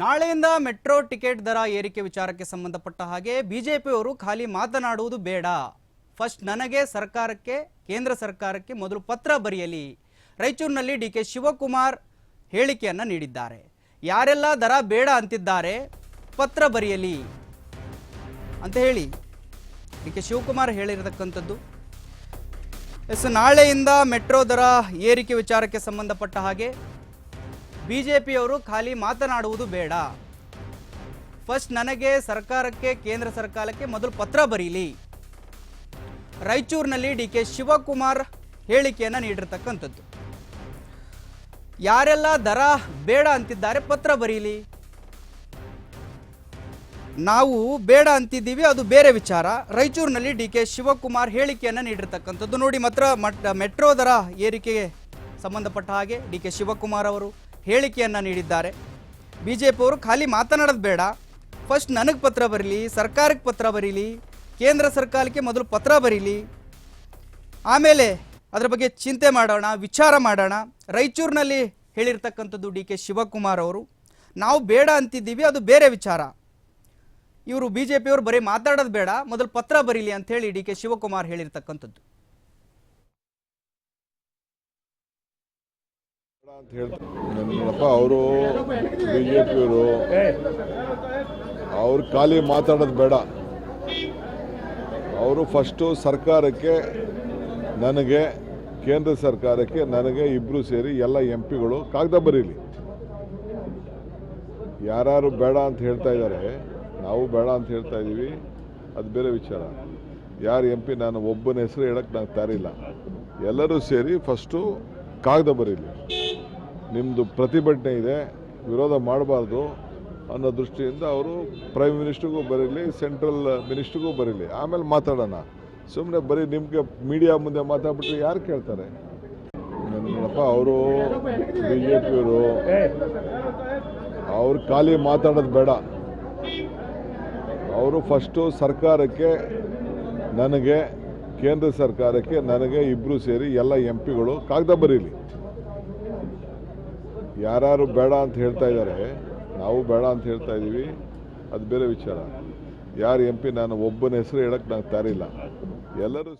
ನಾಳೆಯಿಂದ metro ticket ದರ ಏರಿಕೆ ವಿಚಾರಕ್ಕೆ ಸಂಬಂಧಪಟ್ಟ ಹಾಗೆ ಬಿಜೆಪಿಯವರು ಖಾಲಿ ಮಾತನಾಡುವುದು ಬೇಡ. ಫಸ್ಟ್ ನನಗೆ ಸರ್ಕಾರಕ್ಕೆ, ಕೇಂದ್ರ ಸರ್ಕಾರಕ್ಕೆ ಮೊದಲು ಪತ್ರ ಬರೆಯಲಿ. ರಾಯಚೂರಿನಲ್ಲಿ ಡಿ ಕೆ ಶಿವಕುಮಾರ್ ಹೇಳಿಕೆಯನ್ನು ನೀಡಿದ್ದಾರೆ. ಯಾರೆಲ್ಲ ದರ ಬೇಡ ಅಂತಿದ್ದಾರೆ, ಪತ್ರ ಬರೆಯಲಿ ಅಂತ ಹೇಳಿ ಡಿ ಕೆ ಶಿವಕುಮಾರ್ ಹೇಳಿರತಕ್ಕಂಥದ್ದು. ಎಸ್, ನಾಳೆಯಿಂದ ಮೆಟ್ರೋ ದರ ಏರಿಕೆ ವಿಚಾರಕ್ಕೆ ಸಂಬಂಧಪಟ್ಟ ಹಾಗೆ ಬಿಜೆಪಿಯವರು ಖಾಲಿ ಮಾತನಾಡುವುದು ಬೇಡ. ಫಸ್ಟ್ ನನಗೆ ಸರ್ಕಾರಕ್ಕೆ, ಕೇಂದ್ರ ಸರ್ಕಾರಕ್ಕೆ ಮೊದಲು ಪತ್ರ ಬರೀಲಿ. ರಾಯಚೂರಿನಲ್ಲಿ ಡಿ ಕೆ ಶಿವಕುಮಾರ್ ಹೇಳಿಕೆಯನ್ನು ನೀಡಿರ್ತಕ್ಕಂಥದ್ದು. ಯಾರೆಲ್ಲ ದರ ಬೇಡ ಅಂತಿದ್ದಾರೆ ಪತ್ರ ಬರೀಲಿ. ನಾವು ಬೇಡ ಅಂತಿದ್ದೀವಿ, ಅದು ಬೇರೆ ವಿಚಾರ. ರಾಯಚೂರಿನಲ್ಲಿ ಡಿ ಕೆ ಶಿವಕುಮಾರ್ ಹೇಳಿಕೆಯನ್ನು ನೀಡಿರ್ತಕ್ಕಂಥದ್ದು ನೋಡಿ, ಮಾತ್ರ ಮಟ್, ಮೆಟ್ರೋ ದರ ಏರಿಕೆಗೆ ಸಂಬಂಧಪಟ್ಟ ಹಾಗೆ ಡಿ ಕೆ ಶಿವಕುಮಾರ್ ಅವರು. ಹೇಳಿಕೆಯನ್ನು ನೀಡಿದ್ದಾರೆ. ಬಿ ಜೆ ಪಿಯವರು ಖಾಲಿ ಮಾತನಾಡೋದು ಬೇಡ. ಫಸ್ಟ್ ನನಗೆ ಪತ್ರ ಬರೀಲಿ ಸರ್ಕಾರಕ್ಕೆ ಪತ್ರ ಬರೀಲಿ, ಕೇಂದ್ರ ಸರ್ಕಾರಕ್ಕೆ ಮೊದಲು ಪತ್ರ ಬರೀಲಿ. ಆಮೇಲೆ ಅದರ ಬಗ್ಗೆ ಚಿಂತೆ ಮಾಡೋಣ, ವಿಚಾರ ಮಾಡೋಣ. ರಾಯಚೂರಿನಲ್ಲಿ ಹೇಳಿರ್ತಕ್ಕಂಥದ್ದು ಡಿ ಕೆ ಶಿವಕುಮಾರ್ ಅವರು. ನಾವು ಬೇಡ ಅಂತಿದ್ದೀವಿ, ಅದು ಬೇರೆ ವಿಚಾರ. ಇವರು ಬಿ ಜೆ ಪಿಯವರು ಬರೀ ಮಾತಾಡೋದು ಬೇಡ, ಮೊದಲು ಪತ್ರ ಬರೀಲಿ ಹೇಳಿ ಡಿ ಕೆ ಶಿವಕುಮಾರ್ ಹೇಳಿರ್ತಕ್ಕಂಥದ್ದು. ಅಂತ ಹೇಳ್ತಾರೆ ಅವರು ಬಿ ಜೆ ಪಿಯವರು ಅವ್ರು ಖಾಲಿ ಮಾತಾಡೋದು ಬೇಡ. ಅವರು ಫಸ್ಟು ಸರ್ಕಾರಕ್ಕೆ ನನಗೆ, ಕೇಂದ್ರ ಸರ್ಕಾರಕ್ಕೆ ನನಗೆ ಇಬ್ಬರು ಸೇರಿ ಎಲ್ಲ ಎಂ ಪಿಗಳು ಕಾಗದ ಬರೀಲಿ. ಯಾರು ಬೇಡ ಅಂತ ಹೇಳ್ತಾ ಇದ್ದಾರೆ, ನಾವು ಬೇಡ ಅಂತ ಹೇಳ್ತಾ ಇದ್ದೀವಿ ಅದು ಬೇರೆ ವಿಚಾರ. ಯಾರು ಎಂ ಪಿ ನಾನು ಒಬ್ಬನ ಹೆಸರು ಹೇಳಕ್ಕೆ ನಾನು ತಯಾರಿಲ್ಲ. ಎಲ್ಲರೂ ಸೇರಿ ಫಸ್ಟು ಕಾಗದ ಬರೀಲಿ. ನಿಮ್ಮದು ಪ್ರತಿಭಟನೆ ಇದೆ, ವಿರೋಧ ಮಾಡಬಾರ್ದು ಅನ್ನೋ ದೃಷ್ಟಿಯಿಂದ ಅವರು ಪ್ರೈಮ್ ಮಿನಿಸ್ಟ್ರಿಗೂ ಬರೀಲಿ ಸೆಂಟ್ರಲ್ ಮಿನಿಸ್ಟ್ರಿಗೂ ಬರೀಲಿ. ಆಮೇಲೆ ಮಾತಾಡೋಣ. ಸುಮ್ಮನೆ ಬರೀ ನಿಮಗೆ ಮೀಡಿಯಾ ಮುಂದೆ ಮಾತಾಡ್ಬಿಟ್ರೆ ಯಾರು ಕೇಳ್ತಾರೆ? ನನ್ನಪ್ಪ ಅವರು ಬಿ ಜೆ ಪಿಯವರು ಅವ್ರು ಖಾಲಿ ಮಾತಾಡೋದು ಬೇಡ. ಅವರು ಫಸ್ಟು ಸರ್ಕಾರಕ್ಕೆ ನನಗೆ, ಕೇಂದ್ರ ಸರ್ಕಾರಕ್ಕೆ ನನಗೆ ಇಬ್ಬರು ಸೇರಿ ಎಲ್ಲ ಎಂ ಪಿಗಳು ಕಾಗದ ಬರೀಲಿ. ಯಾರು ಬೇಡ ಅಂತ ಹೇಳ್ತಾ ಇದ್ದಾರೆ, ನಾವು ಬೇಡ ಅಂತ ಹೇಳ್ತಾ ಇದ್ದೀವಿ. ಅದು ಬೇರೆ ವಿಚಾರ. ಯಾರು ಎಂ ನಾನು ಒಬ್ಬನ ಹೆಸರು ಹೇಳಕ್ಕೆ ನಾನು ತಾರಿಲ್ಲ ಎಲ್ಲರೂ